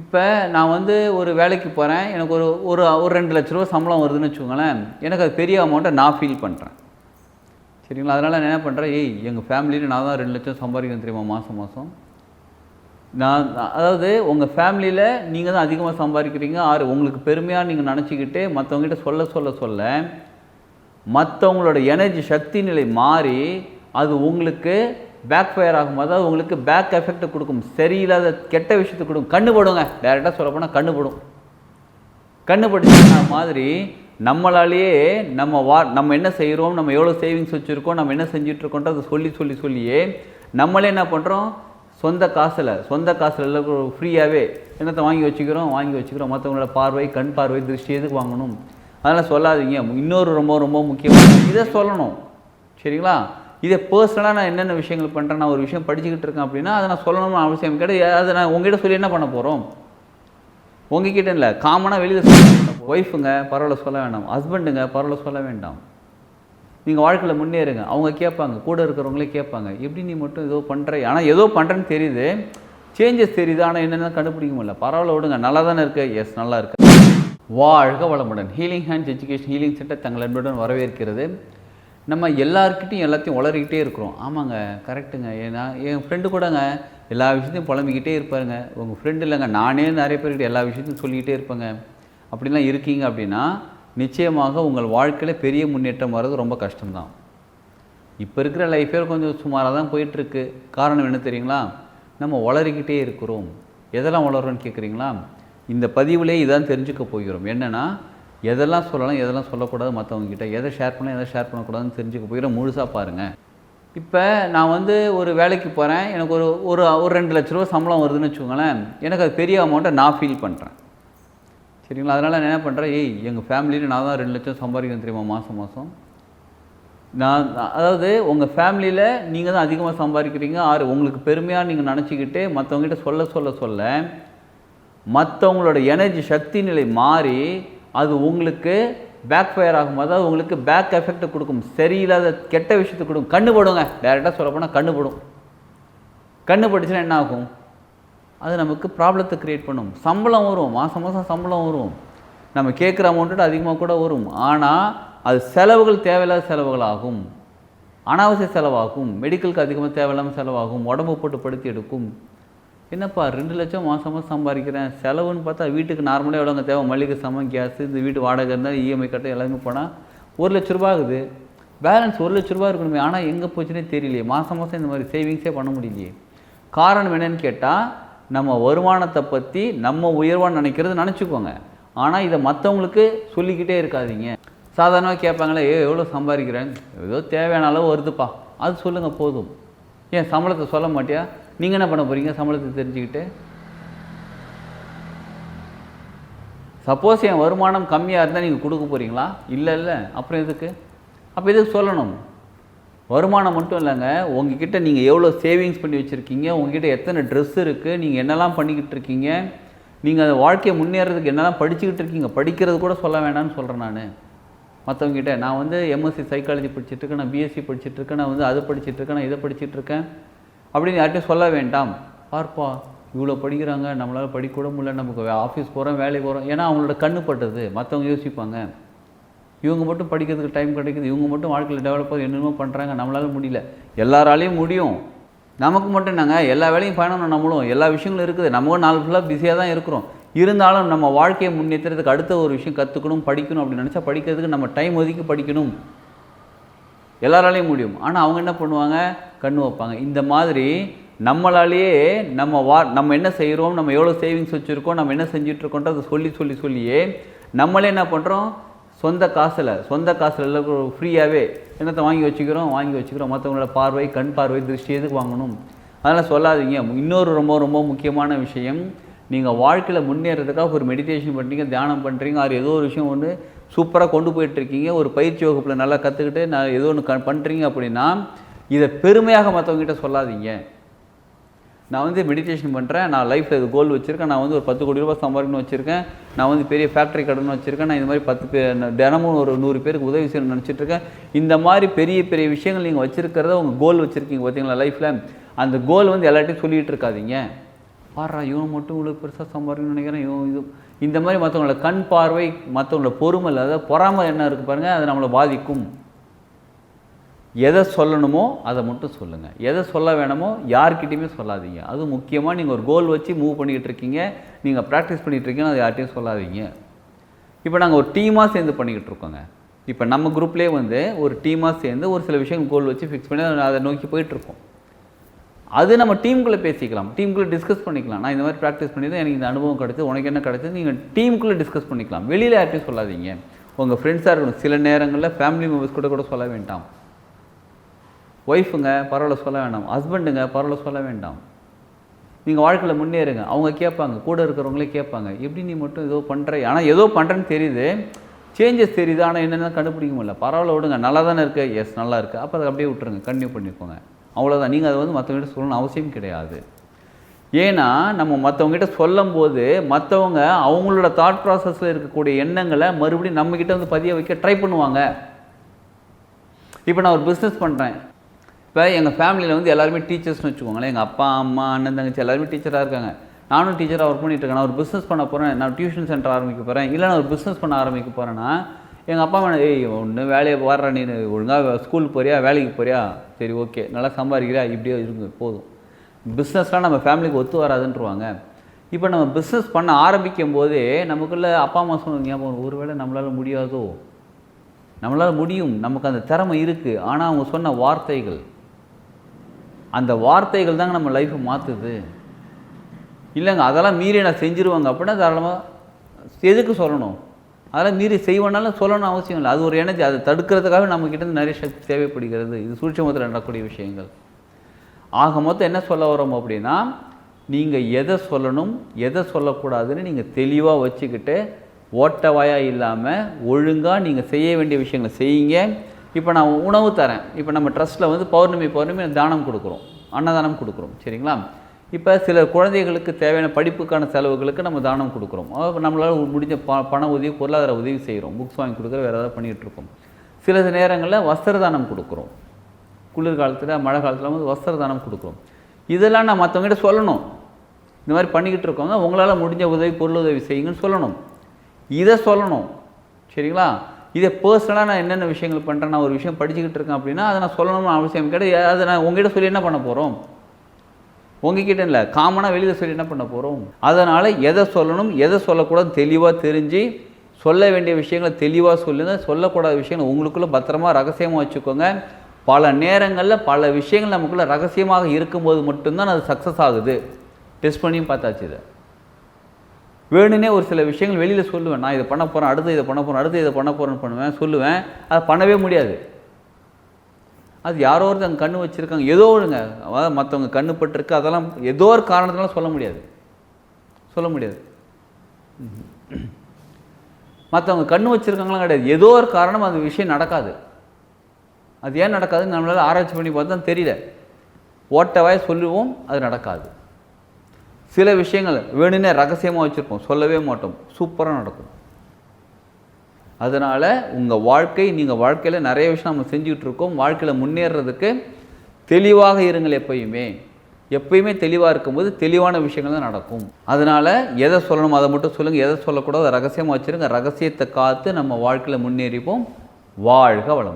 இப்போ நான் வந்து ஒரு வேலைக்கு போகிறேன். எனக்கு ஒரு ஒரு ஒரு ரெண்டு லட்ச ரூபா சம்பளம் வருதுன்னு வச்சுக்கோங்களேன். எனக்கு அது பெரிய அமௌண்ட்டை நான் ஃபீல் பண்ணுறேன் சரிங்களா? அதனால் நான் என்ன பண்ணுறேன் ஏய் எங்கள் ஃபேமிலியில் நான் தான் ரெண்டு லட்சம் சம்பாதிக்கிறேன் தெரியுமா மாதம் மாதம் நான் அதாவது உங்கள் ஃபேமிலியில் நீங்கள் தான் அதிகமாக சம்பாதிக்கிறீங்க. ஆறு உங்களுக்கு பெருமையாக நீங்கள் நினச்சிக்கிட்டு மற்றவங்ககிட்ட சொல்ல சொல்ல சொல்ல மற்றவங்களோட எனர்ஜி சக்தி நிலை மாறி அது உங்களுக்கு பேக் ஃபயர் ஆகும். அதாவது உங்களுக்கு பேக் எஃபெக்ட் கொடுக்கும். சரியில்லாத கெட்ட விஷயத்தை கொடுக்கும். கண்ணு போடுங்க. டேரெக்டாக சொல்ல போனால் கண்ணு போடும். கண்ணு படிச்சுன்னா மாதிரி நம்மளாலேயே நம்ம வா நம்ம என்ன செய்கிறோம் நம்ம எவ்வளோ சேவிங்ஸ் வச்சுருக்கோம் நம்ம என்ன செஞ்சிட்ருக்கோன்றதை சொல்லி சொல்லி சொல்லியே நம்மளே என்ன பண்ணுறோம் சொந்த காசில் சொந்த காசில் எல்லாம் ஃப்ரீயாகவே என்னத்தை வாங்கி வச்சுக்கிறோம் வாங்கி வச்சுக்கிறோம். மற்றவங்களோட பார்வை கண் பார்வை திருஷ்டி எதுக்கு வாங்கணும்? அதெல்லாம் சொல்லாதீங்க. இன்னொரு ரொம்ப ரொம்ப முக்கியமான இதை சொல்லணும். சரிங்களா? இதை பர்சனலாக நான் என்னென்ன விஷயங்கள் பண்ணுறேன் நான் ஒரு விஷயம் படிச்சுக்கிட்டு இருக்கேன் அப்படின்னா அதை நான் சொல்லணும்னு அவசியம் கிடையாது. அதை நான் உங்ககிட்ட சொல்லி என்ன பண்ண போகிறோம் உங்ககிட்ட இல்லை காமனாக வெளியில் சொல்ல வேண்டாம் ஒய்ஃபுங்க பரவாயில்ல சொல்ல வேண்டாம். ஹஸ்பண்டுங்க பரவாயில்ல சொல்ல வேண்டாம். நீங்கள் வாழ்க்கையில் முன்னேறுங்க. அவங்க கேட்பாங்க கூட இருக்கிறவங்களே கேட்பாங்க எப்படி நீ மட்டும் ஏதோ பண்ணுற ஆனால் ஏதோ பண்ணுறேன்னு தெரியுது. சேஞ்சஸ் தெரியுது. ஆனால் என்னென்ன கண்டுபிடிக்க முடியல. பரவாயில்ல விடுங்க. நல்லா தானே இருக்கு? எஸ் நல்லா இருக்கு. வாழ்க வளமுடன். Healing hands education healing centre தங்கள் அன்புடன் வரவேற்கிறது. நம்ம எல்லாருக்கிட்டையும் எல்லாத்தையும் உளறிக்கிட்டே இருக்கிறோம். ஆமாங்க கரெக்டுங்க ஏன்னா என் ஃப்ரெண்டு கூடங்க எல்லா விஷயத்தையும் புலம்பிக்கிட்டே இருப்பாருங்க. உங்கள் ஃப்ரெண்டு இல்லைங்க நானே நிறைய பேர்கிட்ட எல்லா விஷயத்தையும் சொல்லிக்கிட்டே இருப்பேங்க. அப்படிலாம் இருக்கீங்க அப்படின்னா நிச்சயமாக உங்கள் வாழ்க்கையில் பெரிய முன்னேற்றம் வர்றது ரொம்ப கஷ்டம்தான். இப்போ இருக்கிற லைஃபே கொஞ்சம் சுமாராக தான் போயிட்டுருக்கு. காரணம் என்ன தெரியுங்களா? நம்ம வளரிக்கிட்டே இருக்கிறோம். எதெல்லாம் வளர்றோன்னு கேட்குறீங்களா இந்த பதிவுலேயே இதான் தெரிஞ்சுக்க போகிறோம். என்னென்னா எதெல்லாம் சொல்லலாம் எதெல்லாம் சொல்லக்கூடாது மற்றவங்ககிட்ட எதை ஷேர் பண்ணலாம் எதை ஷேர் பண்ணக்கூடாதுன்னு தெரிஞ்சுக்க போகிறோம் முழுசாக பாருங்கள் இப்போ நான் வந்து ஒரு வேலைக்கு போகிறேன் எனக்கு ஒரு ஒரு ஒரு ரெண்டு லட்ச ரூபா சம்பளம் வருதுன்னு வச்சுக்கோங்களேன் எனக்கு அது பெரிய அமௌண்ட்டை நான் ஃபீல் பண்ணுறேன் சரிங்களா? அதனால் நான் என்ன பண்ணுறேன் ஏய் எங்கள் ஃபேமிலியில் நான் தான் ரெண்டு லட்சம் சம்பாதிக்கணும் தெரியுமா மாதம் மாதம் நான் அதாவது உங்கள் ஃபேமிலியில் நீங்கள் தான் அதிகமாக சம்பாதிக்கிறீங்க ஆறு உங்களுக்கு பெருமையாக நீங்கள் நினச்சிக்கிட்டு மற்றவங்ககிட்ட சொல்ல சொல்ல சொல்ல மற்றவங்களோட எனர்ஜி சக்தி நிலை மாறி அது உங்களுக்கு பேக் ஃபயர் ஆகும். அதாவது உங்களுக்கு பேக் எஃபெக்ட் கொடுக்கும். சரியில்லாத கெட்ட விஷயத்தை கொடுக்கும். கண்ணு போடுங்க. டேரெக்டாக சொல்ல போனால் கண்ணு போடும். கண்ணு பட்டுச்சுன்னா என்ன ஆகும்? அது நமக்கு ப்ராப்ளத்தை க்ரியேட் பண்ணும். சம்பளம் வரும். மாதம் மாதம் சம்பளம் வரும். நம்ம கேட்குற அமௌண்ட்டோட அதிகமாக கூட வரும். ஆனால் அது செலவுகள் தேவையில்லாத செலவுகள் ஆகும் அனாவசிய செலவாகும். மெடிக்கலுக்கு அதிகமாக தேவையில்லாமல் செலவாகும். உடம்பு போட்டு படுத்தி எடுக்கும். என்னப்பா ரெண்டு லட்சம் மாதம் மாதம் சம்பாதிக்கிறேன்? செலவுன்னு பார்த்தா வீட்டுக்கு நார்மலாக எவ்வளோங்க தேவை? மளிகை சமம் கேஸ் இந்த வீட்டு வாடகை இருந்தால் இஎம்ஐ கட்ட எல்லாமே போனால் ஒரு லட்ச ரூபா ஆகுது. பேலன்ஸ் ஒரு லட்ச ரூபா இருக்கணுமே. ஆனால் எங்கே போச்சுன்னே தெரியலையே. மாதம் மாதம் இந்த மாதிரி சேவிங்ஸே பண்ண முடியலையே. காரணம் என்னன்னு கேட்டால் நம்ம வருமானத்தை பற்றி நம்ம உயர்வான்னு நினைக்கிறது நினச்சிக்கோங்க. ஆனால் இதை மற்றவங்களுக்கு சொல்லிக்கிட்டே இருக்காதீங்க. சாதாரணமாக கேட்பாங்களே ஏ எவ்வளோ சம்பாதிக்கிறேன் ஏதோ தேவையான அளவு வருதுப்பா. அது சொல்லுங்கள் போதும். ஏன் சம்பளத்தை சொல்ல மாட்டியா? நீங்கள் என்ன பண்ண போகிறீங்க சம்பளத்தை தெரிஞ்சுக்கிட்டு? சப்போஸ் என் வருமானம் கம்மியாக இருந்தால் நீங்கள் கொடுக்க போகிறீங்களா இல்லை இல்லை. அப்புறம் எதுக்கு? அப்போ எதுக்கு சொல்லணும்? வருமானம் மட்டும் இல்லைங்க. உங்ககிட்ட நீங்கள் எவ்வளோ சேவிங்ஸ் பண்ணி வச்சுருக்கீங்க? உங்ககிட்ட எத்தனை ட்ரெஸ் இருக்குது நீங்கள் என்னெல்லாம் பண்ணிக்கிட்டு இருக்கீங்க? நீங்கள் அந்த வாழ்க்கையை முன்னேறதுக்கு என்னெல்லாம் படிச்சுக்கிட்டு இருக்கீங்க? படிக்கிறது கூட சொல்ல வேண்டாம்னு சொல்கிறேன் நான். மற்றவங்ககிட்ட நான் வந்து எம்எஸ்சி சைக்காலஜி படிச்சுட்டு இருக்கேன் நான் பிஎஸ்சி படிச்சுட்டு இருக்கேன் நான் வந்து அது படிச்சுட்டு இருக்கேன் நான் இதை படிச்சுட்டு இருக்கேன். அப்படின்னு யார்கிட்டையும் சொல்ல வேண்டாம். பார்ப்பா இவ்வளோ படிக்கிறாங்க நம்மளால் படிக்க கூட முடியல நமக்கு ஆஃபீஸ் போகிறோம் வேலைக்கு போகிறோம் ஏன்னா அவங்களோட கண்ணு பட்டது. மற்றவங்க யோசிப்பாங்க. இவங்க மட்டும் படிக்கிறதுக்கு டைம் கிடைக்குது. இவங்க மட்டும் வாழ்க்கையில் டெவலப் ஆகி என்னென்னமோ பண்ணுறாங்க நம்மளால முடியல. எல்லாராலையும் முடியும். நமக்கு மட்டும் என்னங்க? எல்லா வேலையும் பண்ணணும் நம்மளும். எல்லா விஷயங்களும் இருக்குது. நம்ம நாள் ஃபுல்லாக பிஸியாக தான் இருக்கிறோம். இருந்தாலும் நம்ம வாழ்க்கையை முன்னேற்றுறதுக்கு அடுத்த ஒரு விஷயம் கற்றுக்கணும் படிக்கணும் அப்படின்னு நினச்சா படிக்கிறதுக்கு நம்ம டைம் ஒதுக்கி படிக்கணும். எல்லாராலையும் முடியும். ஆனால் அவங்க என்ன பண்ணுவாங்க? கண்ணு வைப்பாங்க. இந்த மாதிரி நம்மளாலேயே நம்ம வா நம்ம என்ன செய்கிறோம் நம்ம எவ்வளோ சேவிங்ஸ் வச்சுருக்கோம் நம்ம என்ன செஞ்சிட்ருக்கோன்றதை சொல்லி சொல்லி சொல்லியே நம்மளே என்ன பண்ணுறோம் சொந்த காசில் சொந்த காசில் எல்லாம் ஃப்ரீயாகவே என்னத்தை வாங்கி வச்சுக்கிறோம் வாங்கி வச்சுக்கிறோம். மற்றவங்களோட பார்வை கண் பார்வை திருஷ்டி எதுக்கு வாங்கணும்? அதெல்லாம் சொல்லாதீங்க. இன்னொரு ரொம்ப ரொம்ப முக்கியமான விஷயம் நீங்கள் வாழ்க்கையில் முன்னேறதுக்காக ஒரு மெடிடேஷன் பண்ணுறீங்க தியானம் பண்ணுறீங்க அது ஏதோ ஒரு விஷயம் ஒன்று சூப்பராக கொண்டு போயிட்டுருக்கீங்க. ஒரு பயிற்சி வகுப்பில் நல்லா கற்றுக்கிட்டு நான் ஏதோ ஒன்று க பண்ணுறீங்க அப்படின்னா இதை பெருமையாக மற்றவங்ககிட்ட சொல்லாதீங்க. நான் வந்து மெடிடேஷன் பண்ணுறேன் நான் லைஃப்பில் இது கோல் வச்சுருக்கேன். நான் வந்து ஒரு பத்து கோடி ரூபாய் சம்பாதிக்கணும்னு வச்சுருக்கேன். நான் வந்து பெரிய ஃபேக்ட்ரி கடன் வச்சுருக்கேன். நான் இந்த மாதிரி பத்து பேர் தினமும் ஒரு நூறு பேருக்கு உதவி செய்யணும்னு நினச்சிட்ருக்கேன் இந்த மாதிரி பெரிய பெரிய விஷயங்கள் நீங்கள் வச்சுருக்கிறத உங்கள் கோல் வச்சுருக்கீங்க பார்த்தீங்களா லைஃப்பில் அந்த கோல் வந்து எல்லார்ட்டையும் சொல்லிகிட்டு இருக்காதீங்க. பாடுறா இவன் மட்டும் இவ்வளோ பெருசாக சம்பாதிக்கணும்னு நினைக்கிறேன். இவன் இது இந்த மாதிரி மற்றவங்களோட கண் பார்வை மற்றவங்களோட பொறுமை அதாவது பொறாமல் என்ன இருக்குது பாருங்கள் அது நம்மளை பாதிக்கும். எதை சொல்லணுமோ அதை மட்டும் சொல்லுங்கள் எதை சொல்ல வேணுமோ யார்கிட்டையுமே சொல்லாதீங்க. அது முக்கியமாக நீங்கள் ஒரு கோல் வச்சு மூவ் பண்ணிக்கிட்டு இருக்கீங்க. நீங்கள் ப்ராக்டிஸ் பண்ணிகிட்டு இருக்கீங்க அது யார்ட்டையும் சொல்லாதீங்க. இப்போ நாங்கள் ஒரு டீமாக சேர்ந்து பண்ணிக்கிட்டு இருக்கோங்க. இப்போ நம்ம குரூப்லேயே வந்து ஒரு டீமாக சேர்ந்து ஒரு சில விஷயங்கள் கோல் வச்சு ஃபிக்ஸ் பண்ணி அதை நோக்கி போயிட்டுருக்கோம் அது நம்ம டீமுக்குள்ளே பேசிக்கலாம். டீமுக்குள்ளே டிஸ்கஸ் பண்ணிக்கலாம். நான் இந்த மாதிரி ப்ராக்டிஸ் பண்ணி தான் எனக்கு இந்த அனுபவம் கிடைச்சது. உனக்கு என்ன கிடைச்சது? நீங்கள் டீமுக்குள்ளே டிஸ்கஸ் பண்ணிக்கலாம். வெளியில் யார்ட்டையும் சொல்லாதீங்க. உங்கள் ஃப்ரெண்ட்ஸாக இருக்கணும் சில நேரங்களில் ஃபேமிலி மெம்பர்ஸ் கூட கூட சொல்ல வேண்டாம். ஒய்ஃபுங்க பரவாயில்ல சொல்ல வேண்டாம். ஹஸ்பண்டுங்க பரவாயில்ல சொல்ல வேண்டாம். நீங்கள் வாழ்க்கையில் முன்னேறுங்க. அவங்க கேட்பாங்க. கூட இருக்கிறவங்களே கேட்பாங்க. எப்படி நீ மட்டும் ஏதோ பண்ணுற ஆனால் ஏதோ பண்ணுறேன்னு தெரியுது. சேஞ்சஸ் தெரியுது. ஆனால் என்னென்ன கண்டுபிடிக்க முடியல. பரவாயில்ல விடுங்க. நல்லா தானே இருக்குது எஸ் நல்லா இருக்குது அப்போ அதை அப்படியே விட்டுருங்க. கண்டினியூ பண்ணிக்கோங்க. அவ்வளோதான் நீங்கள் அதை வந்து மற்றவங்ககிட்ட சொல்லணும்னு அவசியம் கிடையாது. ஏன்னா நம்ம மற்றவங்ககிட்ட சொல்லும் போது மற்றவங்க அவங்களோட தாட் ப்ராசஸில் இருக்கக்கூடிய எண்ணங்களை மறுபடியும் நம்மக்கிட்ட வந்து பதிய வைக்க ட்ரை பண்ணுவாங்க. இப்போ நான் ஒரு பிஸ்னஸ் பண்ணுறேன் இப்போ எங்கள் ஃபேமிலியில் வந்து எல்லாருமே டீச்சர்ஸ்னு வச்சுக்கோங்களேன். எங்கள் அப்பா அம்மா அண்ணன் தங்கச்சி எல்லாருமே டீச்சராக இருக்காங்க. நானும் டீச்சராக ஒர்க் பண்ணிட்டு இருக்கேன். நான் ஒரு பிஸ்னஸ் பண்ண போகிறேன் நான் டியூஷன் சென்டர் ஆரம்பிக்க போகிறேன் இல்லை நான் ஒரு பிஸ்னஸ் பண்ண ஆரம்பிக்க போகிறேன்னா எங்கள் அப்பா அம்மா ஏய் ஒன்று வேலையை வர்ற நீ ஒழுங்காக ஸ்கூல் போறியா வேலைக்கு போறியா? சரி ஓகே நல்லா சம்பாதிக்கிறியா? இப்படியே இருக்கு போதும். பிஸ்னஸ்லாம் நம்ம ஃபேமிலிக்கு ஒத்து வராதுன்றவாங்க. இப்போ நம்ம பிஸ்னஸ் பண்ண ஆரம்பிக்கும் போதே நமக்குள்ளே அப்பா அம்மா சொன்ன ஞாபகம் ஒரு வேளை நம்மளால் முடியாதோ? நம்மளால் முடியும். நமக்கு அந்த திறமை இருக்குது ஆனால் அவங்க சொன்ன வார்த்தைகள். அந்த வார்த்தைகள் தாங்க நம்ம லைஃப்பை மாற்றுது இல்லைங்க அதெல்லாம் மீறி நான் செஞ்சுருவாங்க அப்படின்னா தாராளமாக எதுக்கு சொல்லணும்? அதெல்லாம் மீறி செய்வேனாலும் சொல்லணும் அவசியம் இல்லை. அது ஒரு எனர்ஜி. அதை தடுக்கிறதுக்காக நம்மக்கிட்டேருந்து நிறைய சக்தி தேவைப்படுகிறது. இது சூட்சமத்தில் நடக்கக்கூடிய விஷயங்கள். ஆக மொத்தம் என்ன சொல்ல வரோம் அப்படின்னா நீங்கள் எதை சொல்லணும் எதை சொல்லக்கூடாதுன்னு நீங்கள் தெளிவாக வச்சுக்கிட்டு ஓட்டவாயா இல்லாமல் ஒழுங்காக நீங்கள் செய்ய வேண்டிய விஷயங்களை செய்யுங்க. இப்போ நான் உணவு தரேன். இப்போ நம்ம ட்ரஸ்ட்டில் வந்து பௌர்ணமி பௌர்ணமி தானம் கொடுக்குறோம். அன்னதானம் கொடுக்குறோம். சரிங்களா? இப்போ சில குழந்தைகளுக்கு தேவையான படிப்புக்கான செலவுகளுக்கு நம்ம தானம் கொடுக்குறோம். அதாவது நம்மளால் முடிஞ்ச ப பண உதவி பொருளாதார உதவி செய்கிறோம் புக்ஸ் வாங்கி கொடுக்குற வேறு ஏதாவது பண்ணிகிட்ருக்கோம் சில நேரங்களில் வஸ்திர தானம் கொடுக்குறோம். குளிர் காலத்தில் மழை காலத்தில் வந்து வஸ்திர தானம் கொடுக்குறோம். இதெல்லாம் நான் மற்றவங்ககிட்ட சொல்லணும். இந்த மாதிரி பண்ணிக்கிட்டு இருக்கோங்க உங்களால் முடிஞ்ச உதவி பொருள் உதவி செய்யுங்கன்னு சொல்லணும். இதை சொல்லணும். சரிங்களா? இதை பர்சனலாக நான் என்னென்ன விஷயங்கள் பண்ணுறேன் நான் ஒரு விஷயம் படிச்சுக்கிட்டு இருக்கேன் அப்படின்னா அதை நான் சொல்லணும்னு அவசியம் கிடையாது. அதை நான் உங்ககிட்ட சொல்லி என்ன பண்ண போகிறோம் உங்ககிட்ட இல்லை. காமனாக வெளியில் சொல்லி என்ன பண்ண போகிறோம் அதனால் எதை சொல்லணும் எதை சொல்லக்கூடாது தெளிவாக தெரிஞ்சு சொல்ல வேண்டிய விஷயங்களை தெளிவாக சொல்லுங்க. சொல்லக்கூடாத விஷயங்களை உங்களுக்குள்ளே பத்திரமா ரகசியமாக வச்சுக்கோங்க. பல நேரங்களில் பல விஷயங்கள் நமக்குள்ளே ரகசியமாக இருக்கும்போது மட்டும்தான் அது சக்ஸஸ் ஆகுது. டெஸ்ட் பண்ணியும் பார்த்தாச்சு இதை. வேணுனே ஒரு சில விஷயங்கள் வெளியில் சொல்லுவேன். நான் இதை பண்ண போகிறேன் அடுத்து இதை பண்ண போகிறேன் அடுத்து இதை பண்ண போகிறேன்னு பண்ணுவேன் சொல்லுவேன். அதை பண்ணவே முடியாது. அது யாரோ ஒருத்தங்க கண்ணு வச்சுருக்காங்க. ஏதோ ஒன்றுங்க அதாவது மற்றவங்க கண்ணு பட்டிருக்கு. அதெல்லாம் ஏதோ ஒரு காரணத்தினால சொல்ல முடியாது. சொல்ல முடியாது. மற்றவங்க கண்ணு வச்சுருக்காங்களாம் கிடையாது. ஏதோ ஒரு காரணம் அந்த விஷயம் நடக்காது. அது ஏன் நடக்காதுன்னு நம்மளால் ஆராய்ச்சி பண்ணி பார்த்தா தெரியல. ஓட்டவாய் சொல்லுவோம் அது நடக்காது. சில விஷயங்கள் வேணும்னே ரகசியமாக வச்சுருப்போம். சொல்லவே மாட்டோம். சூப்பராக நடக்கும். அதனால் உங்கள் வாழ்க்கை நீங்கள் வாழ்க்கையில் நிறைய விஷயம் நம்ம செஞ்சுக்கிட்டு இருக்கோம். வாழ்க்கையில் முன்னேறதுக்கு தெளிவாக இருங்கள் எப்பயுமே. எப்பயுமே தெளிவாக இருக்கும்போது தெளிவான விஷயங்கள் தான் நடக்கும். அதனால் எதை சொல்லணும் அதை மட்டும் சொல்லுங்கள் எதை சொல்லக்கூடாது அதை ரகசியமாக வச்சுருங்க. ரகசியத்தை காத்து நம்ம வாழ்க்கையில் முன்னேறிப்போம். வாழ்க வளமுடன்.